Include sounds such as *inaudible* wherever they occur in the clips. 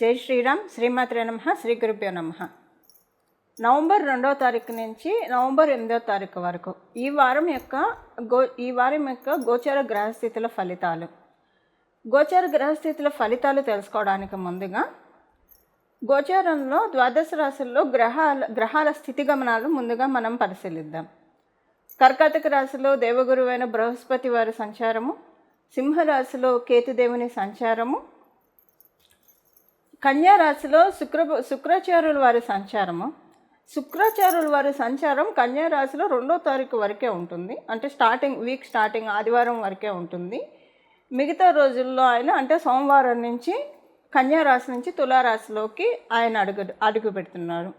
జై శ్రీరామ్ శ్రీమాత్రే నమ శ్రీ గురుభ్యో నమ. నవంబర్ రెండవ తారీఖు నుంచి నవంబర్ ఎనిమిదవ తారీఖు వరకు ఈ వారం యొక్క గో ఈ వారం యొక్క గోచర గ్రహస్థితుల ఫలితాలు. గోచర గ్రహస్థితుల ఫలితాలు తెలుసుకోవడానికి ముందుగా గోచారంలో ద్వాదశ రాశుల్లో గ్రహాల గ్రహాల స్థితిగమనాలు ముందుగా మనం పరిశీలిద్దాం. కర్కాటక రాశిలో దేవగురువైన బృహస్పతి వారి సంచారము సింహరాశిలో కేతుదేవుని సంచారము కన్యారాశిలో శుక్ర శుక్రాచార్యుల వారి సంచారము. శుక్రాచార్యుల వారి సంచారం కన్యారాశిలో రెండో తారీఖు వరకే ఉంటుంది. అంటే స్టార్టింగ్ వీక్ స్టార్టింగ్ ఆదివారం వరకే ఉంటుంది. మిగతా రోజుల్లో ఆయన అంటే సోమవారం నుంచి కన్యారాశి నుంచి తులారాశిలోకి ఆయన అడుగు అడుగు పెడుతున్నారు.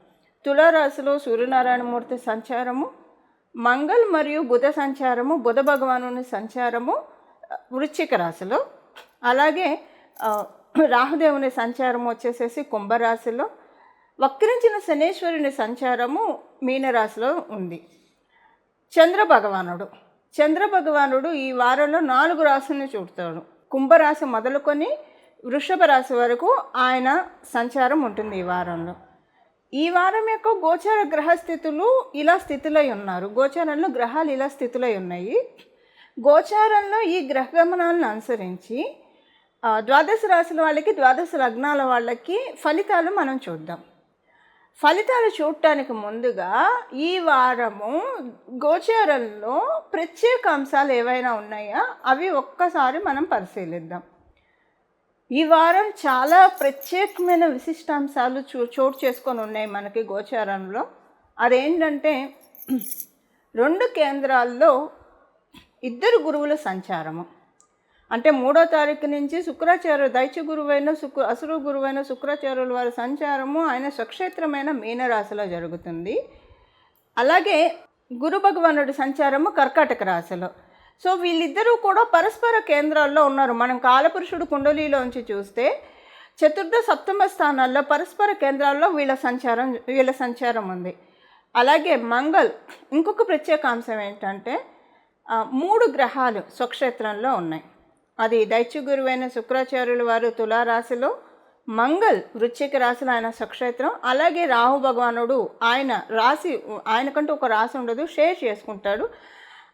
తులారాశిలో సూర్యనారాయణమూర్తి సంచారము మంగళ్ మరియు బుధ సంచారము బుధ భగవానుని సంచారము వృశ్చిక రాశిలో. అలాగే రాహుదేవుని సంచారం వచ్చేసేసి కుంభరాశిలో వక్రించిన శనేశ్వరుని సంచారము మీనరాశిలో ఉంది. చంద్ర భగవానుడు. చంద్ర భగవానుడు ఈ వారంలో నాలుగు రాశుల్ని చూడతాడు కుంభరాశి మొదలుకొని వృషభ రాశి వరకు ఆయన సంచారం ఉంటుంది ఈ వారంలో. ఈ వారం యొక్క గోచార గ్రహస్థితులు ఇలా స్థితిలో ఉన్నారు. గోచారంలో గ్రహాలు ఇలా స్థితిలో ఉన్నాయి. గోచారంలో ఈ గ్రహగమనాలను అనుసరించి ద్వాదశ రాశుల వాళ్ళకి ద్వాదశ లగ్నాల వాళ్ళకి ఫలితాలు మనం చూద్దాం. ఫలితాలు చూడటానికి ముందుగా ఈ వారము గోచారంలో ప్రత్యేక అంశాలు ఏవైనా ఉన్నాయా? అవి ఒక్కసారి మనం పరిశీలిద్దాం. ఈ వారం చాలా ప్రత్యేకమైన విశిష్టాంశాలు చూ చోటు చేసుకొని ఉన్నాయి మనకి గోచారంలో. అదేంటంటే రెండు కేంద్రాల్లో ఇద్దరు గురువుల సంచారము. అంటే మూడో తారీఖు నుంచి శుక్రాచార్య దైత్య గురువైన శుక్ర అసురు గురువైన శుక్రాచార్యుల వారి సంచారము ఆయన స్వక్షేత్రమైన మీనరాశిలో జరుగుతుంది. అలాగే గురు భగవానుడి సంచారము కర్కాటక రాశిలో. సో వీళ్ళిద్దరూ కూడా పరస్పర కేంద్రాల్లో ఉన్నారు. మనం కాలపురుషుడు కుండలిలోంచి చూస్తే చతుర్థ సప్తమ స్థానాల్లో పరస్పర కేంద్రాల్లో వీళ్ళ సంచారం వీళ్ళ సంచారం ఉంది. అలాగే మంగళ్ ఇంకొక ప్రత్యేక అంశం ఏంటంటే మూడు గ్రహాలు స్వక్షేత్రంలో ఉన్నాయి. అది దైత్య గురువైన శుక్రాచార్యుల వారు తులారాశిలో మంగళ్ వృశ్చిక రాశిలో ఆయన సక్షేత్రం అలాగే రాహు భగవానుడు ఆయన రాశి ఆయనకంటూ ఒక రాశి ఉండదు షేర్ చేసుకుంటాడు.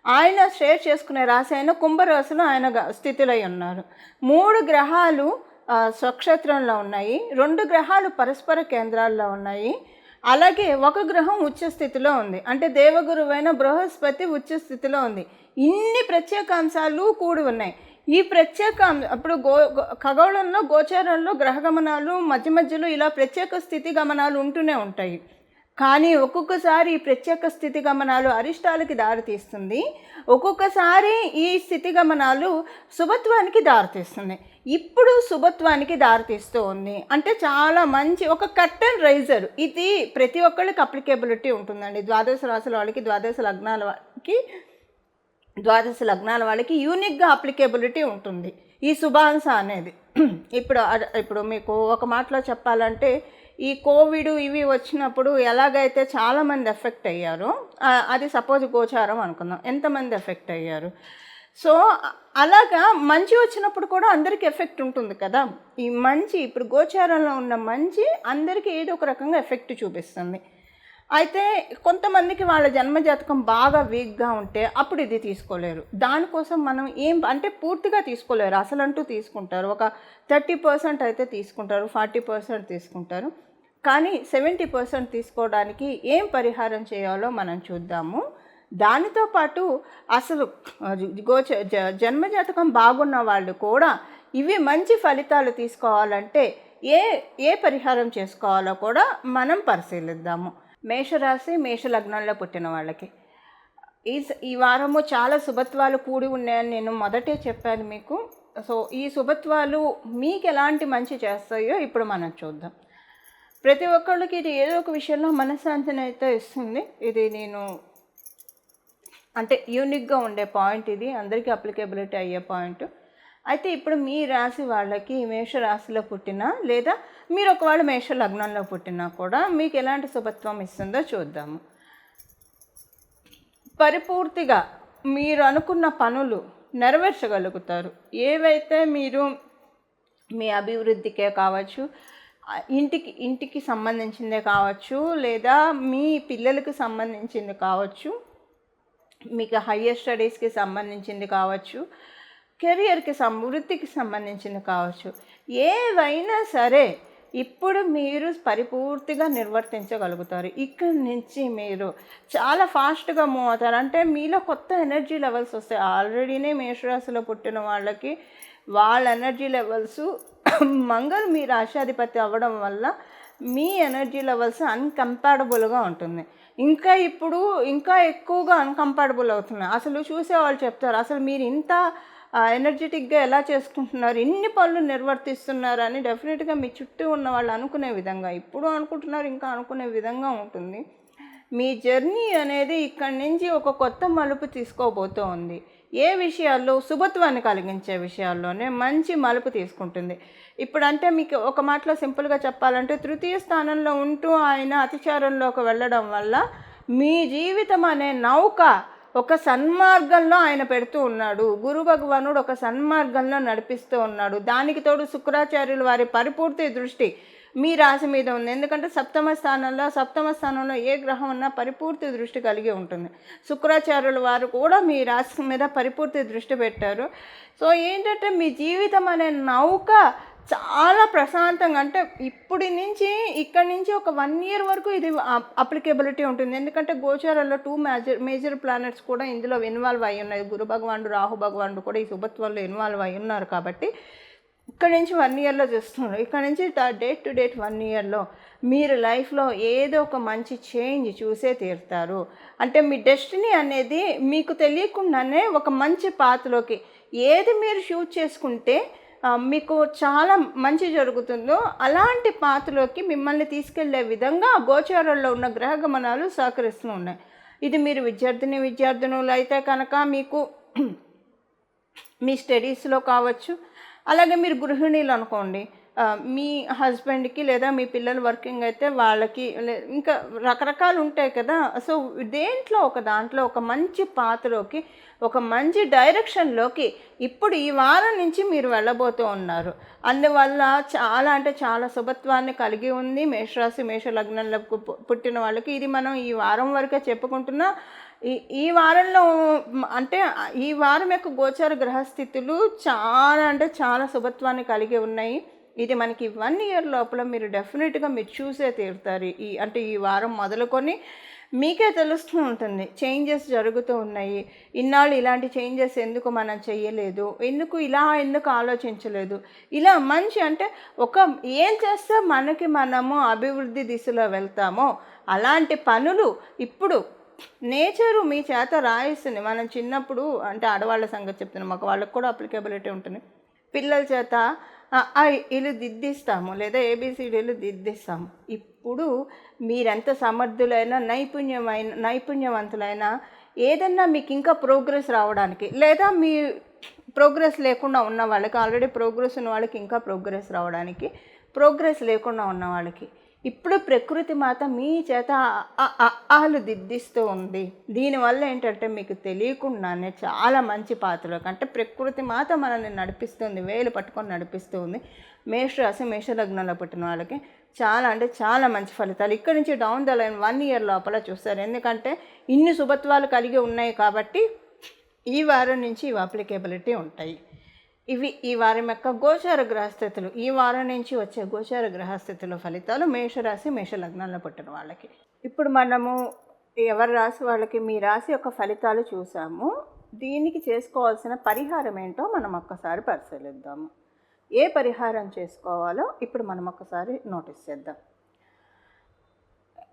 ఆయన షేర్ చేసుకునే రాశి అయిన కుంభరాశిలో ఆయన గ- స్థితిలో ఉన్నారు. మూడు గ్రహాలు స్వక్షేత్రంలో ఉన్నాయి. రెండు గ్రహాలు పరస్పర కేంద్రాల్లో ఉన్నాయి. అలాగే ఒక గ్రహం ఉచ్చ స్థితిలో ఉంది. అంటే దేవగురువైన బృహస్పతి ఉచ్చ స్థితిలో ఉంది. ఇన్ని ప్రత్యేక అంశాలు కూడి ఉన్నాయి. ఈ ప్రత్యేక అప్పుడు గో గో- ఖగోళంలో గోచారంలో గ్రహగమనాలు మధ్య మధ్యలో ఇలా ప్రత్యేక స్థితి గమనాలు ఉంటూనే ఉంటాయి. కానీ ఒక్కొక్కసారి ఈ ప్రత్యేక స్థితి గమనాలు అరిష్టాలకి దారితీస్తుంది. ఒక్కొక్కసారి ఈ స్థితి గమనాలు శుభత్వానికి దారితీస్తుంది ఇప్పుడు శుభత్వానికి దారితీస్తూ ఉంది. అంటే చాలా మంచి ఒక కర్టన్ రైజర్. ఇది ప్రతి ఒక్కళ్ళకి అప్లికేబిలిటీ ఉంటుందండి. ద్వాదశ రాశుల వాళ్ళకి ద్వాదశ లగ్నాల వాళ్ళకి ద్వాదశ లగ్నాల వాళ్ళకి యూనిక్గా అప్లికేబిలిటీ ఉంటుంది. ఈ శుభాంశ అనేది. *clears throat* ఇప్పుడు ఇప్పుడు మీకు ఒక మాటలో చెప్పాలంటే ఈ కోవిడ్ ఇవి వచ్చినప్పుడు ఎలాగైతే చాలామంది ఎఫెక్ట్ అయ్యారో అది సపోజ్ గోచారం అనుకుందాం. ఎంతమంది ఎఫెక్ట్ అయ్యారు? సో అలాగా మంచి వచ్చినప్పుడు కూడా అందరికీ ఎఫెక్ట్ ఉంటుంది కదా. ఈ మంచి ఇప్పుడు గోచారంలో ఉన్న మంచి అందరికీ ఏదో ఒక రకంగా ఎఫెక్ట్ చూపిస్తుంది. అయితే కొంతమందికి వాళ్ళ జన్మజాతకం బాగా వీక్గా ఉంటే అప్పుడు ఇది తీసుకోలేరు. దానికోసం మనం ఏం అంటే పూర్తిగా తీసుకోలేరు. అసలంటూ తీసుకుంటారు. ఒక థర్టీ పర్సెంట్ అయితే తీసుకుంటారు. ఫార్టీ పర్సెంట్ తీసుకుంటారు. కానీ సెవెంటీ పర్సెంట్ తీసుకోవడానికి ఏం పరిహారం చేయాలో మనం చూద్దాము. దానితో పాటు అసలు గోచ జ- జన్మజాతకం బాగున్న వాళ్ళు కూడా ఇవి మంచి ఫలితాలు తీసుకోవాలంటే ఏ ఏ పరిహారం చేసుకోవాలో కూడా మనం పరిశీలిద్దాము. మేషరాశి మేష లగ్నంలో పుట్టిన వాళ్ళకి. ఈ ఈ వారము చాలా శుభత్వాలు కూడి ఉన్నాయని నేను మొదటే చెప్పాను మీకు. సో ఈ శుభత్వాలు మీకు ఎలాంటి మంచి చేస్తాయో ఇప్పుడు మనం చూద్దాం. ప్రతి ఒక్కళ్ళకి ఇది ఏదో ఒక విషయంలో మనశ్శాంతిని అయితే ఇస్తుంది. ఇది నేను అంటే యూనిక్గా ఉండే పాయింట్ ఇది. అందరికీ అప్లికేబిలిటీ అయ్యే పాయింట్. అయితే ఇప్పుడు మీ రాశి వాళ్ళకి మేష రాశిలో పుట్టినా లేదా మీరు ఒకవేళ మేష లగ్నంలో పుట్టినా కూడా మీకు ఎలాంటి శుభత్వం ఇస్తుందో చూద్దాము. పరిపూర్తిగా మీరు అనుకున్న పనులు నెరవేర్చగలుగుతారు. ఏవైతే మీరు మీ అభివృద్ధికే కావచ్చు ఇంటికి ఇంటికి సంబంధించిందే కావచ్చు లేదా మీ పిల్లలకు సంబంధించింది కావచ్చు మీకు హయ్యర్ స్టడీస్కి సంబంధించింది కావచ్చు కెరియర్కి సం వృత్తికి సంబంధించిన కావచ్చు. ఏవైనా సరే ఇప్పుడు మీరు పరిపూర్తిగా నిర్వర్తించగలుగుతారు. ఇక్కడి నుంచి మీరు చాలా ఫాస్ట్గా మూవ్ అవుతారు. అంటే మీలో కొత్త ఎనర్జీ లెవెల్స్ వస్తాయి. ఆల్రెడీనే మేషరాశిలో పుట్టిన వాళ్ళకి వాళ్ళ ఎనర్జీ లెవెల్స్ *coughs* మంగళ మీ రాశాధిపతి అవ్వడం వల్ల మీ ఎనర్జీ లెవెల్స్ అన్కంపాటబుల్గా ఉంటుంది. ఇంకా ఇప్పుడు ఇంకా ఎక్కువగా అన్కంపాటబుల్ అవుతున్నాయి. అసలు చూసే వాళ్ళు చెప్తారు. అసలు మీరు ఇంత ఎనర్జెటిక్గా ఎలా చేసుకుంటున్నారు ఇన్ని పనులు నిర్వర్తిస్తున్నారు అని డెఫినెట్గా మీ చుట్టూ ఉన్న వాళ్ళు అనుకునే విధంగా ఇప్పుడు అనుకుంటున్నారు ఇంకా అనుకునే విధంగా ఉంటుంది. మీ జర్నీ అనేది ఇక్కడి నుంచి ఒక కొత్త మలుపు తీసుకోబోతూ ఉంది. ఏ విషయాల్లో శుభత్వాన్ని కలిగించే విషయాల్లోనే మంచి మలుపు తీసుకుంటుంది. ఇప్పుడు అంటే మీకు ఒక మాటలో సింపుల్గా చెప్పాలంటే తృతీయ స్థానంలో ఉంటూ ఆయన అతిచారంలోకి వెళ్ళడం వల్ల మీ జీవితం అనే నౌక ఒక సన్మార్గంలో ఆయన పెడుతూ ఉన్నాడు. గురు భగవానుడు ఒక సన్మార్గంలో నడిపిస్తూ ఉన్నాడు. దానికి తోడు శుక్రాచార్యులు వారి పరిపూర్తి దృష్టి మీ రాశి మీద ఉంది. ఎందుకంటే సప్తమ స్థానంలో సప్తమ స్థానంలో ఏ గ్రహం ఉన్నా పరిపూర్తి దృష్టి కలిగి ఉంటుంది. శుక్రాచార్యుల వారు కూడా మీ రాశి మీద పరిపూర్తి దృష్టి పెట్టారు. సో ఏంటంటే మీ జీవితం అనే నౌక చాలా ప్రశాంతంగా అంటే ఇప్పటి నుంచి ఇక్కడి నుంచి ఒక వన్ ఇయర్ వరకు ఇది అప్లికేబిలిటీ ఉంటుంది. ఎందుకంటే గోచారంలో టూ మేజర్ మేజర్ ప్లానెట్స్ కూడా ఇందులో ఇన్వాల్వ్ అయి ఉన్నాయి. గురు భగవానుడు రాహు భగవానుడు కూడా ఈ శుభత్వంలో ఇన్వాల్వ్ అయి ఉన్నారు కాబట్టి ఇక్కడ నుంచి వన్ ఇయర్లో చూస్తున్నారు. ఇక్కడ నుంచి డేట్ టు డేట్ వన్ ఇయర్లో మీరు లైఫ్లో ఏదో ఒక మంచి చేంజ్ చూసే తీరుతారు. అంటే మీ డెస్టినీ అనేది మీకు తెలియకుండానే ఒక మంచి పాత్రలోకి ఏది మీరు షూట్ చేసుకుంటే మీకు చాలా మంచి జరుగుతుందో అలాంటి పాత్రలోకి మిమ్మల్ని తీసుకెళ్ళే విధంగా గోచారంలో ఉన్న గ్రహ గమనాలు సహకరిస్తూ ఉన్నాయి. ఇది మీరు విద్యార్థిని విద్యార్థినులు అయితే కనుక మీకు మీ స్టడీస్లో కావచ్చు అలాగే మీరు గృహిణీలు అనుకోండి. మీ హస్బెండ్కి లేదా మీ పిల్లలు వర్కింగ్ అయితే వాళ్ళకి లే- ఇంకా రకరకాలు ఉంటాయి కదా. సో దేంట్లో ఒక దాంట్లో ఒక మంచి పాత్రలోకి ఒక మంచి డైరెక్షన్లోకి ఇప్పుడు ఈ వారం నుంచి మీరు వెళ్ళబోతూ ఉన్నారు. అందువల్ల చాలా అంటే చాలా శుభత్వాన్ని కలిగి ఉంది. మేషరాశి మేష లగ్నంలో పుట్టిన వాళ్ళకి ఇది మనం ఈ వారం వరకే చెప్పుకుంటున్నా. ఈ ఈ వారంలో అంటే ఈ వారం యొక్క గోచార గ్రహస్థితులు చాలా అంటే చాలా శుభత్వాన్ని కలిగి ఉన్నాయి. ఇది మనకి వన్ ఇయర్ లోపల మీరు డెఫినెట్గా మీరు చూసే తీరుతారు. ఈ అంటే ఈ వారం మొదలుకొని మీకే తెలుస్తూ ఉంటుంది. చేంజెస్ జరుగుతూ ఉన్నాయి. ఇన్నాళ్ళు ఇలాంటి చేంజెస్ ఎందుకు మనం చేయలేదు? ఎందుకు ఇలా ఎందుకు ఆలోచించలేదు? ఇలా మంచి అంటే ఒక ఏం చేస్తే మనకి మనము అభివృద్ధి దిశలో వెళ్తామో అలాంటి పనులు ఇప్పుడు నేచరు మీ చేత రాయిస్తుంది. మనం చిన్నప్పుడు అంటే ఆడవాళ్ళ సంగతి చెప్తున్నాం. మాకు వాళ్ళకి కూడా అప్లికేబిలిటీ ఉంటుంది. పిల్లల చేత ఆ, ఇల్లు దిద్దిస్తాము లేదా ఏబిసిడీలు దిద్దిస్తాము. ఇప్పుడు మీరెంత సమర్థులైనా నైపుణ్యమైన నైపుణ్యవంతులైనా ఏదన్నా మీకు ఇంకా ప్రోగ్రెస్ రావడానికి లేదా మీ ప్రోగ్రెస్ లేకుండా ఉన్న వాళ్ళకి ఆల్రెడీ ప్రోగ్రెస్ ఉన్న వాళ్ళకి ఇంకా ప్రోగ్రెస్ రావడానికి ప్రోగ్రెస్ లేకుండా ఉన్న వాళ్ళకి ఇప్పుడు ప్రకృతి మాత మీ చేత ఆలు దిద్దిస్తూ ఉంది. దీనివల్ల ఏంటంటే మీకు తెలియకుండానే చాలా మంచి పాత్రలోకి అంటే ప్రకృతి మాత మనల్ని నడిపిస్తుంది వేలు పట్టుకొని నడిపిస్తుంది మేషరాశి మేషలగ్నంలో పుట్టిన వాళ్ళకి చాలా అంటే చాలా మంచి ఫలితాలు. ఇక్కడ నుంచి down the line one year లోపల చూస్తారు. ఎందుకంటే ఇన్ని శుభత్వాలు కలిగి ఉన్నాయి కాబట్టి ఈ వారం నుంచి ఇవి అప్లికేబిలిటీ ఉంటాయి. ఇవి ఈ వారం యొక్క గోచార గ్రహస్థితులు. ఈ వారం నుంచి వచ్చే గోచార గ్రహస్థితుల ఫలితాలు మేషరాశి మేషలగ్నంలో పుట్టిన వాళ్ళకి. ఇప్పుడు మనము ఎవరి రాశి వాళ్ళకి మీ రాశి యొక్క ఫలితాలు చూసాము. దీనికి చేసుకోవాల్సిన పరిహారం ఏంటో మనం ఒక్కసారి పరిశీలిద్దాము. ఏ పరిహారం చేసుకోవాలో ఇప్పుడు మనం ఒక్కసారి నోటీస్ చేద్దాం.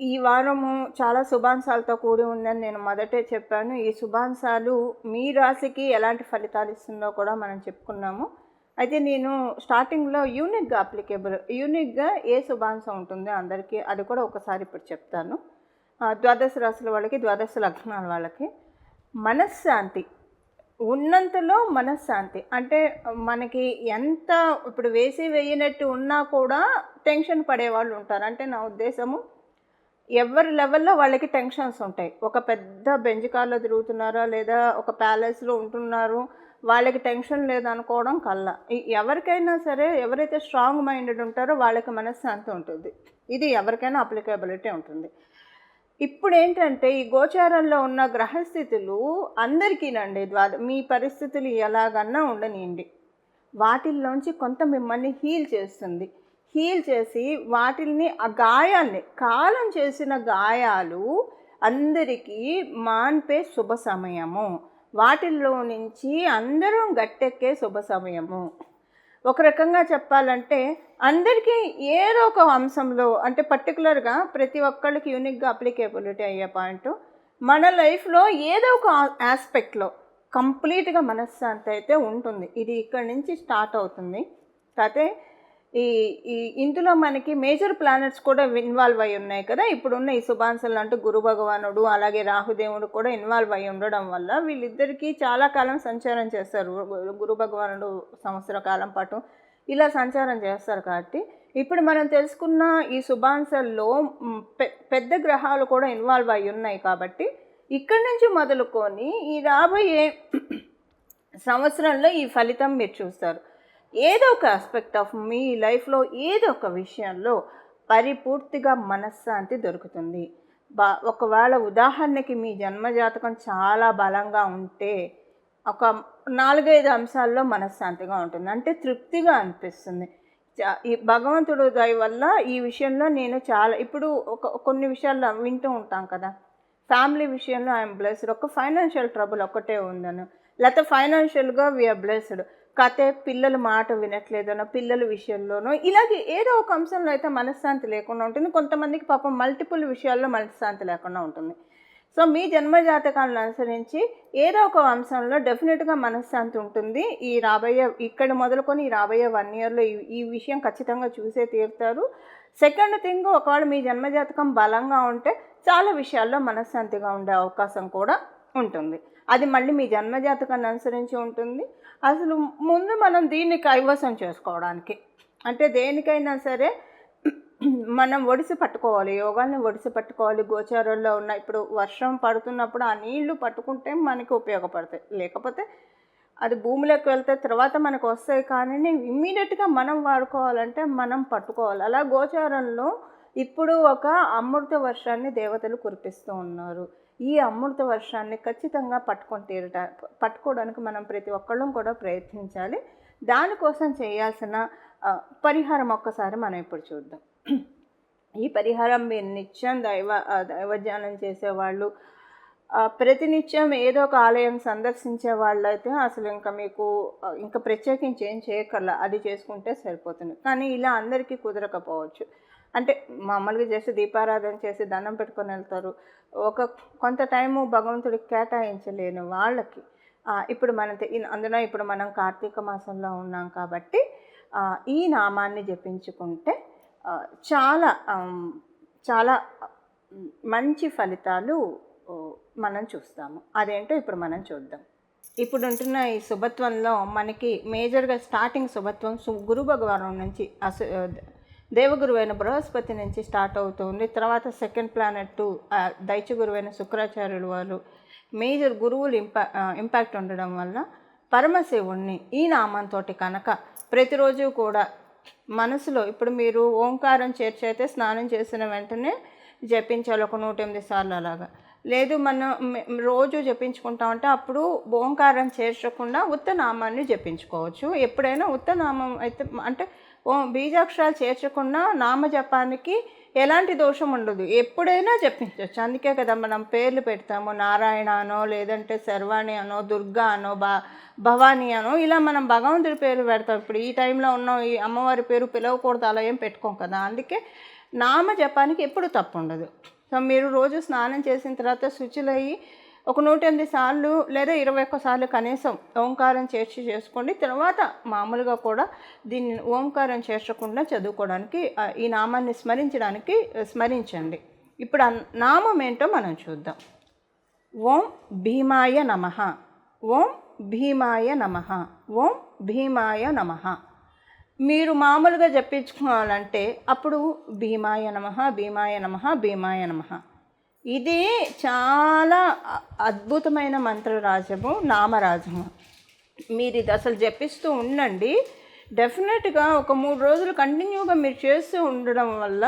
ఈ వారము చాలా శుభాంశాలతో కూడి ఉందని నేను మొదటే చెప్పాను. ఈ శుభాంశాలు మీ రాశికి ఎలాంటి ఫలితాలు ఇస్తుందో కూడా మనం చెప్పుకున్నాము. అయితే నేను స్టార్టింగ్లో యూనిక్గా అప్లికేబుల్ యూనిక్గా ఏ శుభాంశం ఉంటుందో అందరికీ అది కూడా ఒకసారి ఇప్పుడు చెప్తాను. ఆ, ద్వాదశ రాశుల వాళ్ళకి ద్వాదశ లగ్నాల వాళ్ళకి మనశ్శాంతి ఉన్నంతలో మనశ్శాంతి. అంటే మనకి ఎంత ఇప్పుడు వేసి వేయనట్టు ఉన్నా కూడా టెన్షన్ పడే వాళ్ళు ఉంటారు. అంటే నా ఉద్దేశము ఎవరి లెవెల్లో వాళ్ళకి టెన్షన్స్ ఉంటాయి. ఒక పెద్ద బెంజ్ కార్లో తిరుగుతున్నారా లేదా ఒక ప్యాలెస్లో ఉంటున్నారు వాళ్ళకి టెన్షన్ లేదనుకోవడం కల్లా ఎవరికైనా సరే ఎవరైతే స్ట్రాంగ్ మైండెడ్ ఉంటారో వాళ్ళకి మనశ్శాంతి ఉంటుంది. ఇది ఎవరికైనా అప్లికేబిలిటీ ఉంటుంది. ఇప్పుడు ఏంటంటే ఈ గోచారంలో ఉన్న గ్రహస్థితులు అందరికీనండి ద్వాద మీ పరిస్థితులు ఎలాగన్నా ఉండనియండి. వాటిల్లోంచి కొంత మిమ్మల్ని హీల్ చేస్తుంది. హీల్ చేసి వాటిల్ని ఆ గాయాల్ని కాలం చేసిన గాయాలు అందరికీ మాన్పే శుభ సమయము. వాటిల్లో నుంచి అందరం గట్టెక్కే శుభ సమయము. ఒక రకంగా చెప్పాలంటే అందరికీ ఏదో ఒక అంశంలో అంటే పర్టికులర్గా ప్రతి ఒక్కళ్ళకి యూనిక్గా అప్లికేబిలిటీ అయ్యే పాయింట్ మన లైఫ్లో ఏదో ఒక ఆస్పెక్ట్లో కంప్లీట్గా మనశ్శాంతి అయితే ఉంటుంది. ఇది ఇక్కడి నుంచి స్టార్ట్ అవుతుంది. కాకపోతే ఈ ఈ ఇందులో మనకి మేజర్ ప్లానెట్స్ కూడా ఇన్వాల్వ్ అయి ఉన్నాయి కదా. ఇప్పుడున్న ఈ శుభాంశలు అంటూ గురు భగవానుడు అలాగే రాహుదేవుడు కూడా ఇన్వాల్వ్ అయి ఉండడం వల్ల వీళ్ళిద్దరికీ చాలా కాలం సంచారం చేస్తారు. గురు భగవానుడు సంవత్సర కాలం పాటు ఇలా సంచారం చేస్తారు కాబట్టి. ఇప్పుడు మనం తెలుసుకున్న ఈ శుభాంశల్లో పె- పెద్ద గ్రహాలు కూడా ఇన్వాల్వ్ అయి ఉన్నాయి కాబట్టి ఇక్కడి నుంచి మొదలుకొని ఈ రాబోయే సంవత్సరంలో ఈ ఫలితం మీరు చూస్తారు. ఏదో ఒక ఆస్పెక్ట్ ఆఫ్ మీ లైఫ్లో ఏదో ఒక విషయంలో పరిపూర్తిగా మనశ్శాంతి దొరుకుతుంది. బా ఒకవేళ ఉదాహరణకి మీ జన్మజాతకం చాలా బలంగా ఉంటే ఒక నాలుగైదు అంశాల్లో మనశ్శాంతిగా ఉంటుంది. అంటే తృప్తిగా అనిపిస్తుంది. ఈ భగవంతుడు దయ వల్ల ఈ విషయంలో నేను చాలా ఇప్పుడు ఒక కొన్ని విషయాల్లో వింటూ ఉంటాం కదా. ఫ్యామిలీ విషయంలో ఐఎమ్ బ్లెస్డ్. ఒక ఫైనాన్షియల్ ట్రబుల్ ఒక్కటే ఉందను. లేకపోతే ఫైనాన్షియల్గా వీఆర్ బ్లెస్డ్. కథే పిల్లలు మాట వినట్లేదనో పిల్లల విషయంలోనో ఇలాగే ఏదో ఒక అంశంలో అయితే మనశ్శాంతి లేకుండా ఉంటుంది. కొంతమందికి పాపం మల్టిపుల్ విషయాల్లో మనశ్శాంతి లేకుండా ఉంటుంది. సో మీ జన్మ జాతకాలను అనుసరించి ఏదో ఒక అంశంలో డెఫినెట్గా మనశ్శాంతి ఉంటుంది. ఈ రాబోయే ఇక్కడ మొదలుకొని ఈ రాబోయే వన్ ఇయర్లో ఈ ఈ విషయం ఖచ్చితంగా చూసే తీరుతారు. సెకండ్ థింగ్ ఒకవేళ మీ జన్మజాతకం బలంగా ఉంటే చాలా విషయాల్లో మనశ్శాంతిగా ఉండే అవకాశం కూడా ఉంటుంది. అది మళ్ళీ మీ జన్మజాతకాన్ని అనుసరించి ఉంటుంది. అసలు ముందు మనం దీన్ని కైవసం చేసుకోవడానికి. అంటే దేనికైనా సరే మనం ఒడిసి పట్టుకోవాలి యోగాల్ని ఒడిసి పట్టుకోవాలి గోచారంలో ఉన్న ఇప్పుడు వర్షం పడుతున్నప్పుడు ఆ నీళ్ళు పట్టుకుంటే మనకి ఉపయోగపడతాయి. లేకపోతే అది భూమిలోకి వెళ్తే తర్వాత మనకు వస్తాయి కానీ ఇమ్మీడియట్గా మనం వాడుకోవాలంటే మనం పట్టుకోవాలి. అలా గోచారంలో ఇప్పుడు ఒక అమృత వర్షాన్ని దేవతలు కురిపిస్తూ ఉన్నారు. ఈ అమృత వర్షాన్ని ఖచ్చితంగా పట్టుకొని తీరట పట్టుకోవడానికి మనం ప్రతి ఒక్కళ్ళం కూడా ప్రయత్నించాలి. దానికోసం చేయాల్సిన పరిహారం ఒక్కసారి మనం ఇప్పుడు చూద్దాం. ఈ పరిహారం మీరు నిత్యం దైవ దైవధ్యానం చేసేవాళ్ళు ప్రతినిత్యం ఏదో ఒక ఆలయం సందర్శించే వాళ్ళైతే అసలు ఇంకా మీకు ఇంకా ప్రత్యేకించి ఏం చేయకల అది చేసుకుంటే సరిపోతుంది. కానీ ఇలా అందరికీ కుదరకపోవచ్చు. అంటే మామూలుగా చేసి దీపారాధన చేసి దండం పెట్టుకొని వెళ్తారు. ఒక కొంత టైము భగవంతుడికి కేటాయించలేని వాళ్ళకి. ఇప్పుడు మన అందులో ఇప్పుడు మనం కార్తీక మాసంలో ఉన్నాం కాబట్టి ఈ నామాన్ని జపించుకుంటే చాలా చాలా మంచి ఫలితాలు మనం చూస్తాము. అదేంటో ఇప్పుడు మనం చూద్దాం. ఇప్పుడు ఉంటున్న ఈ శుభత్వంలో మనకి మేజర్గా స్టార్టింగ్ శుభత్వం గురు భగవానం నుంచి అసలు దేవగురువైన బృహస్పతి నుంచి స్టార్ట్ అవుతుంది. తర్వాత సెకండ్ ప్లానెట్ దైత్య గురువైన శుక్రాచార్యులు వారు మేజర్ గురువులు ఇంపా ఇంపాక్ట్ ఉండడం వల్ల పరమశివుణ్ణి ఈ నామంతో కనుక ప్రతిరోజు కూడా మనసులో ఇప్పుడు మీరు ఓంకారం చేర్చైతే స్నానం చేసిన వెంటనే జపించాలి ఒక నూట ఎనిమిది సార్లు అలాగా. లేదు మనం రోజు రోజు జపించుకుంటామంటే అప్పుడు ఓంకారం చేర్చకుండా ఉత్తనామాన్ని జపించుకోవచ్చు. ఎప్పుడైనా ఉత్తనామం అయితే అంటే ఓ బీజాక్షరాలు చేర్చకుండా నామ జపానికి ఎలాంటి దోషం ఉండదు. ఎప్పుడైనా జపించవచ్చు అందుకే కదా మనం పేర్లు పెడతాము. నారాయణ అనో లేదంటే శర్వాణి అనో దుర్గా అనో బా భవానీ అనో ఇలా మనం భగవంతుడి పేరు పెడతాం. ఇప్పుడు ఈ టైంలో ఉన్న ఈ అమ్మవారి పేరు పిలవకూడదు అలా ఏం పెట్టుకోం కదా. అందుకే నామ జపానికి ఎప్పుడు తప్పు ఉండదు సో మీరు రోజు స్నానం చేసిన తర్వాత శుచులయ్యి ఒక నూట ఎనిమిది సార్లు లేదా ఇరవై ఒక్క సార్లు కనీసం ఓంకారం చేర్చి చేసుకోండి. తర్వాత మామూలుగా కూడా దీన్ని ఓంకారం చేర్చకుండా చదువుకోవడానికి ఈ నామాన్ని స్మరించడానికి స్మరించండి. ఇప్పుడు ఆ నామం ఏంటో మనం చూద్దాం. ఓం భీమాయ నమ. ఓం భీమాయ నమ. ఓం భీమాయ నమ. మీరు మామూలుగా జపించుకోవాలంటే అప్పుడు భీమాయ నమ భీమాయ నమ భీమాయ నమ. ఇది చాలా అద్భుతమైన మంత్రరాజము నామరాజము. మీరు ఇది అసలు జపిస్తూ ఉండండి. డెఫినెట్గా ఒక మూడు రోజులు కంటిన్యూగా మీరు చేస్తూ ఉండడం వల్ల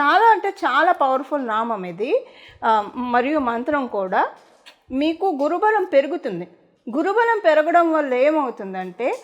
చాలా అంటే చాలా పవర్ఫుల్ నామం ఇది. మరియు మంత్రం కూడా. మీకు గురుబలం పెరుగుతుంది. గురుబలం పెరగడం వల్ల ఏమవుతుందంటే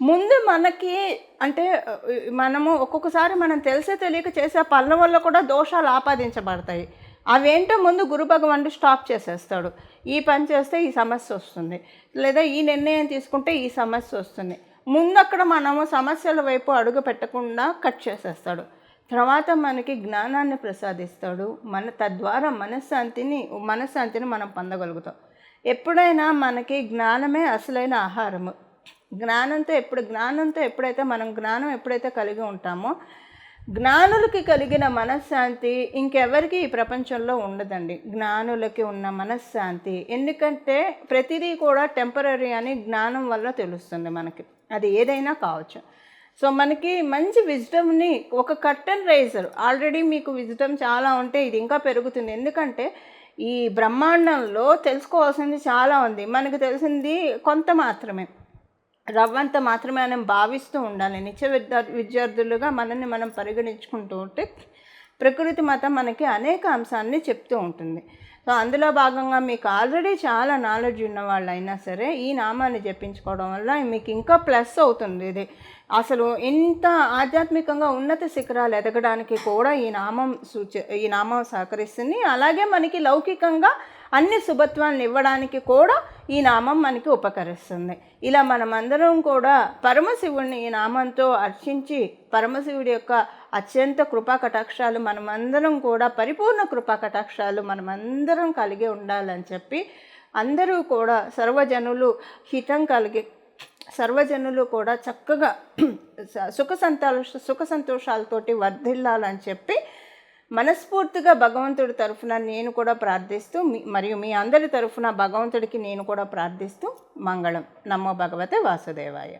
ముందు మనకి అంటే మనము ఒక్కొక్కసారి మనం తెలిసే తెలియక చేసే పనుల వల్ల కూడా దోషాలు ఆపాదించబడతాయి. అవేంటో ముందు గురు భగవానుడు స్టాప్ చేసేస్తాడు. ఈ పని చేస్తే ఈ సమస్య వస్తుంది. లేదా ఈ నిర్ణయం తీసుకుంటే ఈ సమస్య వస్తుంది. ముందు అక్కడ మనము సమస్యల వైపు అడుగు పెట్టకుండా కట్ చేసేస్తాడు. తర్వాత మనకి జ్ఞానాన్ని ప్రసాదిస్తాడు. మన తద్వారా మనశ్శాంతిని మనశ్శాంతిని మనం పొందగలుగుతాం. ఎప్పుడైనా మనకి జ్ఞానమే అసలైన ఆహారము. జ్ఞానంతో ఎప్పుడు జ్ఞానంతో ఎప్పుడైతే మనం జ్ఞానం ఎప్పుడైతే కలిగి ఉంటామో జ్ఞానులకి కలిగిన మనశ్శాంతి ఇంకెవరికి ఈ ప్రపంచంలో ఉండదండి. జ్ఞానులకి ఉన్న మనశ్శాంతి. ఎందుకంటే ప్రతిదీ కూడా టెంపరీ అని జ్ఞానం వల్ల తెలుస్తుంది మనకి. అది ఏదైనా కావచ్చు. సో మనకి మంచి విజ్డమ్ని ఒక కర్టన్ రైజర్. ఆల్రెడీ మీకు విజ్డమ్ చాలా ఉంటే ఇది ఇంకా పెరుగుతుంది. ఎందుకంటే ఈ బ్రహ్మాండంలో తెలుసుకోవాల్సింది చాలా ఉంది. మనకు తెలిసింది కొంత మాత్రమే. రవ్వంత మాత్రమే మనం భావిస్తూ ఉండాలి. నిత్య విద్యా విద్యార్థులుగా మనల్ని మనం పరిగణించుకుంటూ ఉంటే ప్రకృతి మతం మనకి అనేక అంశాన్ని చెప్తూ ఉంటుంది. సో అందులో భాగంగా మీకు ఆల్రెడీ చాలా నాలెడ్జ్ ఉన్న వాళ్ళు అయినా సరే ఈ నామాన్ని జపించుకోవడం వల్ల మీకు ఇంకా ప్లస్ అవుతుంది. ఇది అసలు ఇంత ఆధ్యాత్మికంగా ఉన్నత శిఖరాలు ఎదగడానికి కూడా ఈ నామం సూచ ఈ నామం సహకరిస్తుంది. అలాగే మనకి లౌకికంగా అన్ని శుభత్వాన్ని ఇవ్వడానికి కూడా ఈ నామం మనకి ఉపకరిస్తుంది. ఇలా మనమందరం కూడా పరమశివుడిని ఈ నామంతో అర్చించి పరమశివుడి యొక్క అత్యంత కృపా కటాక్షాలు మనమందరం కూడా పరిపూర్ణ కృపా కటాక్షాలు మనమందరం కలిగి ఉండాలని చెప్పి అందరూ కూడా సర్వజనులు హితం కలిగి సర్వజనులు కూడా చక్కగా *clears throat* సుఖ సంతోష సుఖ సంతోషాలతోటి వర్ధిల్లాలని చెప్పి మనస్ఫూర్తిగా భగవంతుడి తరఫున నేను కూడా ప్రార్థిస్తూ మీ- మరియు మీ అందరి తరఫున భగవంతుడికి నేను కూడా ప్రార్థిస్తూ మంగళం. నమో భగవతే వాసుదేవాయ.